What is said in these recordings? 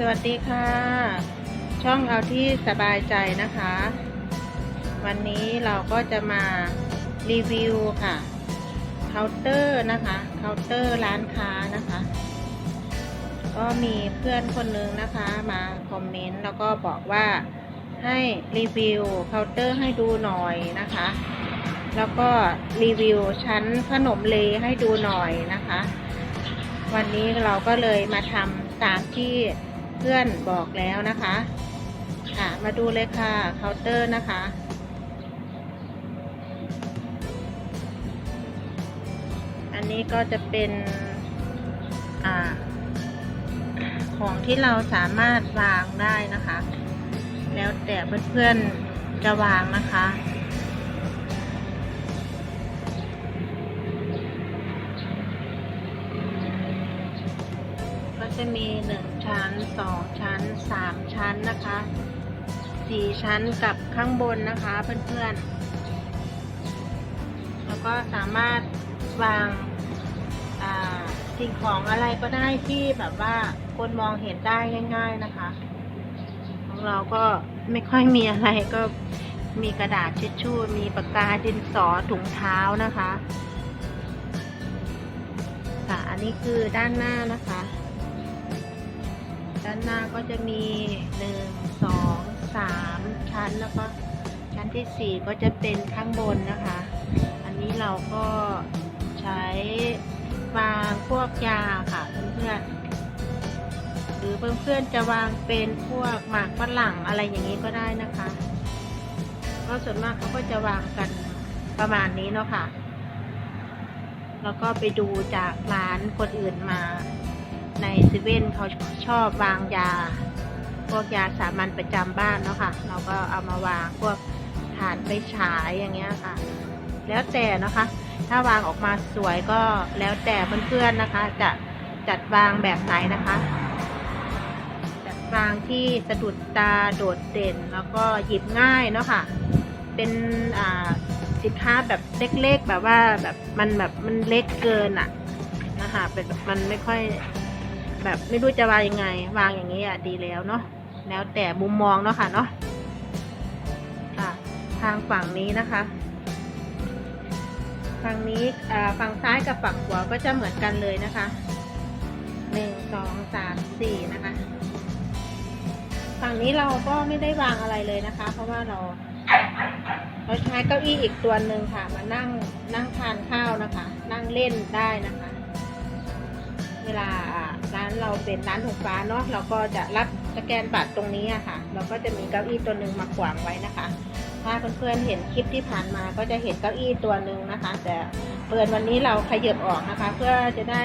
สวัสดีค่ะ ช่องเอาที่สบายใจนะคะ วันนี้เราก็จะมารีวิวค่ะเคาน์เตอร์นะคะเคาน์เตอร์ร้านค้านะคะ ก็มีเพื่อนคนนึงนะคะ มาคอมเมนต์แล้วก็บอกว่าให้รีวิวเคาน์เตอร์ให้ดูหน่อยนะคะ แล้วก็รีวิวชั้นขนมเลให้ดูหน่อยนะคะ วันนี้เราก็เลยมาทำตามที่ เพื่อนบอกแล้วนะคะ ค่ะมาดูเลยค่ะเคาน์เตอร์นะคะ อันนี้ก็จะเป็นอของที่เราสามารถวางได้นะคะ แล้วแต่เพื่อนๆจะวางนะคะ จะมีหนึ่งชั้นสองชั้นสามชั้นนะคะสี่ชั้นกับข้างบนนะคะเพื่อนๆ แล้วก็สามารถวางสิ่งของอะไรก็ได้ที่แบบว่าคนมองเห็นได้ง่าย ๆนะคะ ของเราก็ไม่ค่อยมีอะไรก็มีกระดาษเช็ดชู่ มีปากกาดินสอถุงเท้านะคะค่ะอันนี้คือด้านหน้านะคะ ด้านหน้าก็จะมีหนึ่งสองสามชั้นแล้วก็ชั้นที่สี่ก็จะเป็นข้างบนนะคะ อันนี้เราก็ใช้วางพวกยาค่ะเพื่อนๆหรือเพื่อนๆจะวางเป็นพวกหมากฝรั่งอะไรอย่างนี้ก็ได้นะคะก็ส่วนมากเขาก็จะวางกันประมาณนี้เนาะค่ะ แล้วก็ไปดูจากร้านคนอื่นมา ในเซเว่นเขาชอบวางยา พวกยาสามัญประจำบ้านเนาะค่ะ เราก็เอามาวางพวกฐานไปฉายอย่างเงี้ยค่ะ แล้วแต่นะคะ ถ้าวางออกมาสวยก็แล้วแต่เพื่อนๆนะคะ จะจัดวางแบบไหนนะคะ จัดวางที่สะดุดตาโดดเด่นแล้วก็หยิบง่ายเนาะค่ะ เป็นอ่าสินค้าแบบเล็กๆแบบว่าแบบมันแบบมันเล็กเกินอะนะคะเป็นแบบมันไม่ค่อย แบบไม่รู้จะวางยังไง วางอย่างนี้อะดีแล้วเนาะแล้วแต่มุมมองเนาะค่ะเนาะค่ะทางฝั่งนี้นะคะฝั่งนี้ฝั่งซ้ายกับฝั่งขวาก็จะเหมือนกันเลยนะคะหนึ่งสองสามสี่นะคะฝั่งนี้เราก็ไม่ได้วางอะไรเลยนะคะ เพราะว่าเรา เราใช้เก้าอี้อีกตัวหนึ่งค่ะ มานั่งนั่งทานข้าวนะคะ นั่งเล่นได้นะคะ เวลา ร้านเราเป็นร้านถูกฟ้าเนาะเราก็จะรับสแกนบัตรตรงนี้อะค่ะ เราก็จะมีเก้าอี้ตัวหนึ่งมาขวางไว้นะคะ ถ้าเพื่อนๆเห็นคลิปที่ผ่านมาก็จะเห็นเก้าอี้ตัวหนึ่งนะคะ แต่เปิดวันนี้เราขยับออกนะคะ เพื่อจะได้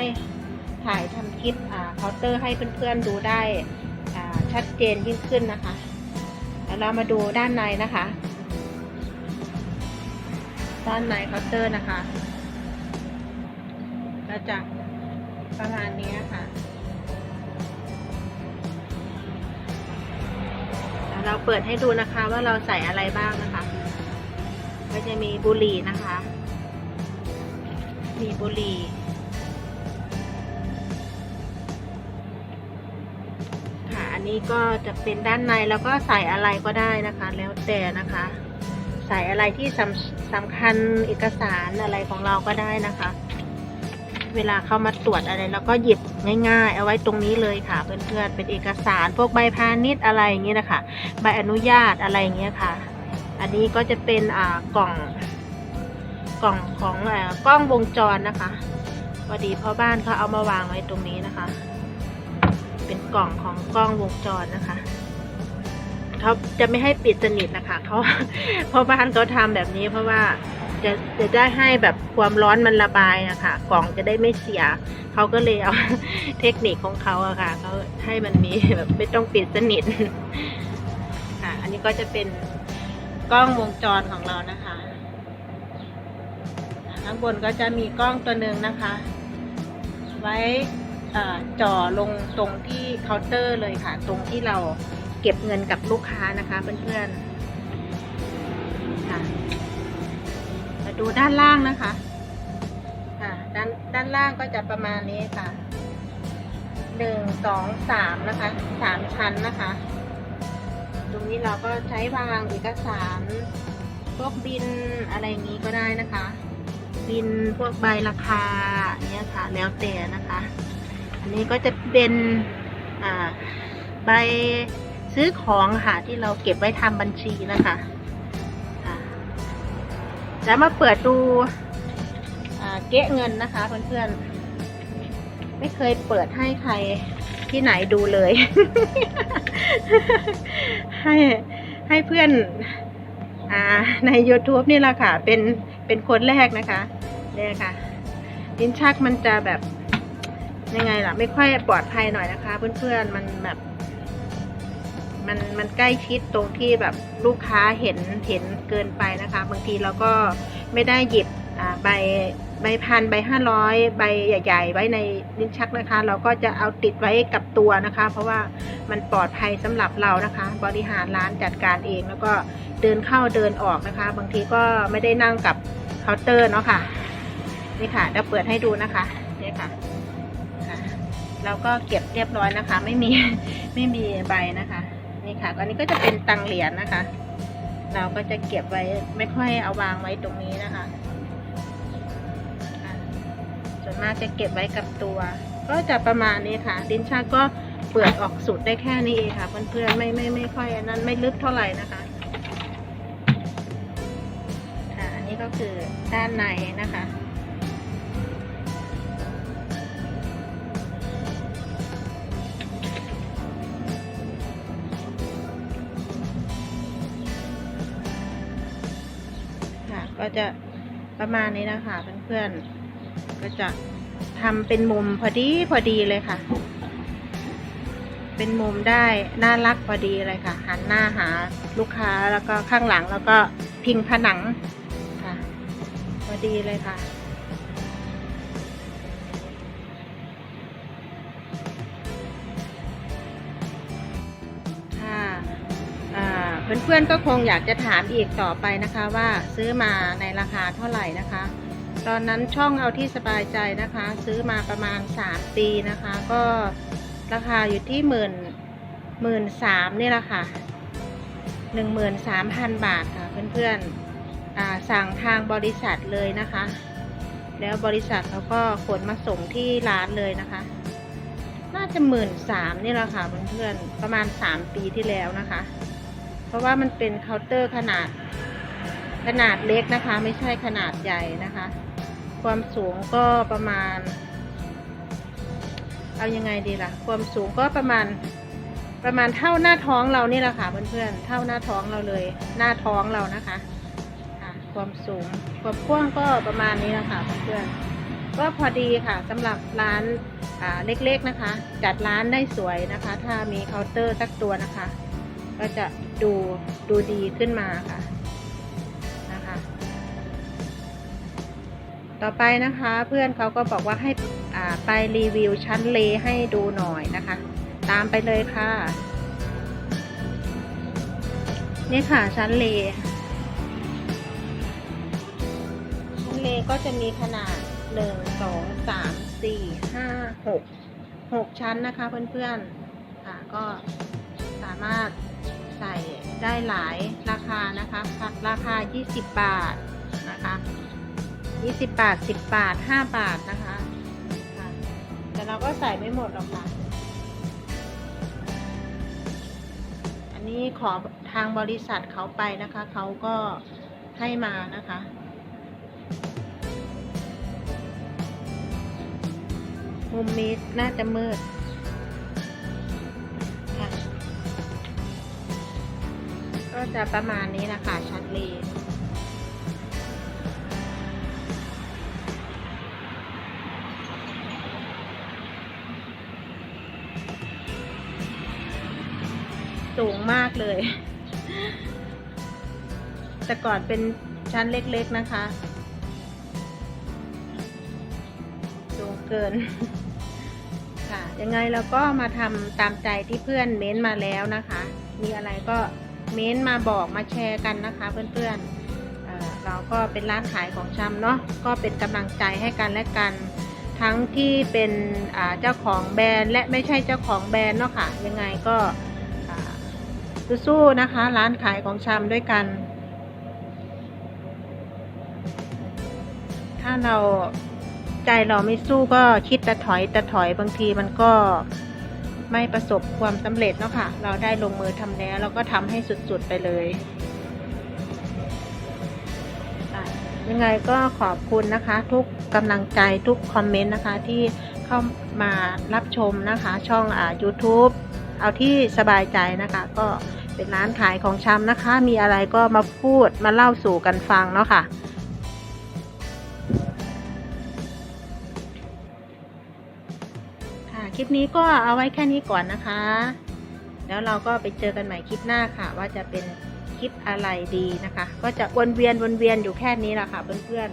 ถ่ายทำคลิปอ่าเคาน์เตอร์ให้เพื่อนๆดูได้อ่าชัดเจนยิ่งขึ้นนะคะแล้วเรามาดูด้านในนะคะ ด้านในเคาน์เตอร์นะคะก็จะประมาณนี้ค่ะ เราเปิดให้ดูนะคะว่าเราใส่อะไรบ้างนะคะ ก็จะมีบุหรี่นะคะ มีบุหรี่ค่ะอันนี้ก็จะเป็นด้านในแล้วก็ใส่อะไรก็ได้นะคะ แล้วแต่นะคะ ใส่อะไรที่สำสำคัญเอกสารอะไรของเราก็ได้นะคะ เวลาเข้ามาตรวจอะไรเราก็หยิบง่าย ๆ เอาไว้ตรงนี้เลยค่ะ เพื่อนๆเป็นเอกสารพวกใบพาณิชย์อะไรอย่างเงี้ยนะคะใบอนุญาตอะไรอย่างเงี้ยค่ะ อันนี้ก็จะเป็นอ่ากล่องกล่องของกล้องวงจรนะคะพอดีพ่อบ้านเขาเอามาวางไว้ตรงนี้นะคะ เป็นกล่องของกล้องวงจรนะคะเขาจะไม่ให้ปิดสนิทนะคะเขาพราะบ้านเขาทำแบบนี้เพราะว่า จะจะได้ให้แบบความร้อนมันระบายนะคะกล่องจะได้ไม่เสีย เขาก็เลยเอาเทคนิคของเขาอะค่ะเขาให้มันมีแบบไม่ต้องปิดสนิทค่ะ อันนี้ก็จะเป็นกล้องวงจรของเรานะคะข้างบนก็จะมีกล้องตัวหนึ่งนะคะ ไว้จ่อลงตรงที่เคาน์เตอร์เลยค่ะ ตรงที่เราเก็บเงินกับลูกค้านะคะเพื่อนๆ ดูด้านล่างนะคะ ค่ะ ด้านด้านล่างก็จะประมาณนี้ค่ะหนึ่งสองสามนะคะสามชั้นนะคะ ตรงนี้เราก็ใช้วางเอกสารพวกบินอะไรอย่างนี้ก็ได้นะคะ บินพวกใบราคาเนี่ยค่ะแล้วแต่นะคะ อันนี้ก็จะเป็นอ่าใบซื้อของค่ะที่เราเก็บไว้ทำบัญชีนะคะ แล้วมาเปิดดูเก๊ะเงินนะคะเพื่อนๆ ไม่เคยเปิดให้ใครที่ไหนดูเลย ให้ให้เพื่อนอใน YouTube นี่แหละค่ะ เป็นเป็นคนแรกนะคะเนี่ยค่ะลิ้นชักมันจะแบบยังไงล่ะ ไม่ค่อยปลอดภัยหน่อยนะคะ เพื่อนๆ มันแบบ มันมันใกล้ชิดตรงที่แบบลูกค้าเห็นเห็นเกินไปนะคะ บางทีเราก็ไม่ได้หยิบใบใบพันใบห้าร้อยใบใหญ่ ๆ ไว้ในลิ้นชักนะคะ เราก็จะเอาติดไว้กับตัวนะคะ เพราะว่ามันปลอดภัยสำหรับเรานะคะ บริหารร้านจัดการเองแล้วก็เดินเข้าเดินออกนะคะ บางทีก็ไม่ได้นั่งกับเคาน์เตอร์เนาะค่ะนี่ค่ะเดี๋ยวเปิดให้ดูนะคะนี่ค่ะเราก็เก็บเรียบร้อยนะคะ ไม่มีไม่มีใบนะคะ ค่ะ อันนี้ก็จะเป็นตังเหรียญนะคะ เราก็จะเก็บไว้ไม่ค่อยเอาวางไว้ตรงนี้นะคะ ส่วนมากจะเก็บไว้กับตัว ก็จะประมาณนี้ค่ะลิ้นชักก็เปิดออกสุดได้แค่นี้เองค่ะ เพื่อนๆไม่ไม่ไม่ค่อยอันนั้นไม่ลึกเท่าไหร่นะคะค่ะอันนี้ก็คือด้านในนะคะ ก็จะประมาณนี้นะคะเพื่อนๆ ก็จะทำเป็นมุมพอดีพอดีเลยค่ะ เป็นมุมได้น่ารักพอดีเลยค่ะหันหน้าหาลูกค้าแล้วก็ข้างหลังแล้วก็พิงผนังค่ะ พอดีเลยค่ะค่ะ เพื่อนๆก็คงอยากจะถามอีกต่อไปนะคะว่าซื้อมาในราคาเท่าไหร่นะคะ ตอนนั้นช่องเอาที่สบายใจนะคะ ซื้อมาประมาณ 3 ปีนะคะ ก็ราคาอยู่ที่หมื่นหมื่นสามนี่แหละค่ะหนึ่งหมื่นสามพันบาทค่ะเพื่อนๆสั่งทางบริษัทเลยนะคะ แล้วบริษัทเขาก็ขนมาส่งที่ร้านเลยนะคะ น่าจะหมื่นสามนี่แหละค่ะเพื่อนๆประมาณสามปีที่แล้วนะคะ ราะว่ามันเป็นเคาน์เตอร์ขนาดขนาดเล็กนะคะ ไม่ใช่ขนาดใหญ่นะคะ ความสูงก็ประมาณ เอายังไงดีล่ะ ความสูงก็ประมาณประมาณเท่าหน้าท้องเรานี่แหละค่ะเพื่อนๆเท่าหน้าท้องเราเลย หน้าท้องเรานะคะความสูงความกว้างก็ประมาณนี้นะคะเพื่อนๆก็พอดีค่ะสำหรับร้านเล็กๆนะคะ จัดร้านได้สวยนะคะ ถ้ามีเคาน์เตอร์สักตัวนะคะ ก็จะ ดูดูดีขึ้นมาค่ะนะคะ ต่อไปนะคะเพื่อนเขาก็บอกว่าให้ไปรีวิวชั้นเลให้ดูหน่อยนะคะ ตามไปเลยค่ะ นี่ค่ะชั้นเลชั้นเลก็จะมีขนาดหนึ่งสองสามสี่ห้าหกหกชั้นนะคะเพื่อนๆค่ะก็สามารถ ใส่ได้หลายราคานะคะราคา 20 บาทนะคะ20 บาท 10 บาท 5 บาทนะคะแต่เราก็ใส่ไม่หมดหรอกค่ะอันนี้ขอทางบริษัทเขาไปนะคะเขาก็ให้มานะคะมุมนี้น่าจะมืด จะประมาณนี้นะคะชั้นเลนสูงมากเลย แต่ก่อนเป็นชั้นเล็กๆนะคะ สูงเกิน ค่ะ ยังไงเราก็มาทำตามใจที่เพื่อนเม้นมาแล้วนะคะ มีอะไรก็ เม้นมาบอกมาแชร์กันนะคะเพื่อนๆเเราก็เป็นร้านขายของชำเนาะก็เป็นกำลังใจให้กันและกัน ทั้งที่เป็นเจ้าของแบรนด์และไม่ใช่เจ้าของแบรนด์เนาะค่ะยังไงก็สู้ๆนะคะ ร้านขายของชำด้วยกัน ถ้าเราใจเราไม่สู้ก็คิดแต่ถอยแต่ถอยบางทีมันก็ ไม่ประสบความสำเร็จเนาะค่ะ เราได้ลงมือทำแล้วเราก็ทำให้สุดๆไปเลยยังไงก็ขอบคุณนะคะ ทุกกำลังใจทุกคอมเมนต์นะคะที่เข้ามารับชมนะคะ ช่องอ่า YouTube เอาที่สบายใจนะคะ ก็เป็นร้านขายของชำนะคะ มีอะไรก็มาพูดมาเล่าสู่กันฟังเนาะคะค่ะ คลิปนี้ก็เอาไว้แค่นี้ก่อนนะคะ แล้วเราก็ไปเจอกันใหม่คลิปหน้าค่ะ ว่าจะเป็นคลิปอะไรดีนะคะ ก็จะวนเวียนวนเวียนอยู่แค่นี้แหละค่ะเพื่อน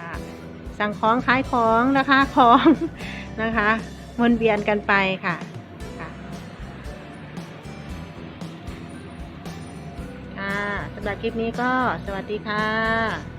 ๆสั่งของขายของนะคะของนะคะวนเวียนกันไปค่ะสำหรับคลิปนี้ก็สวัสดีค่ะ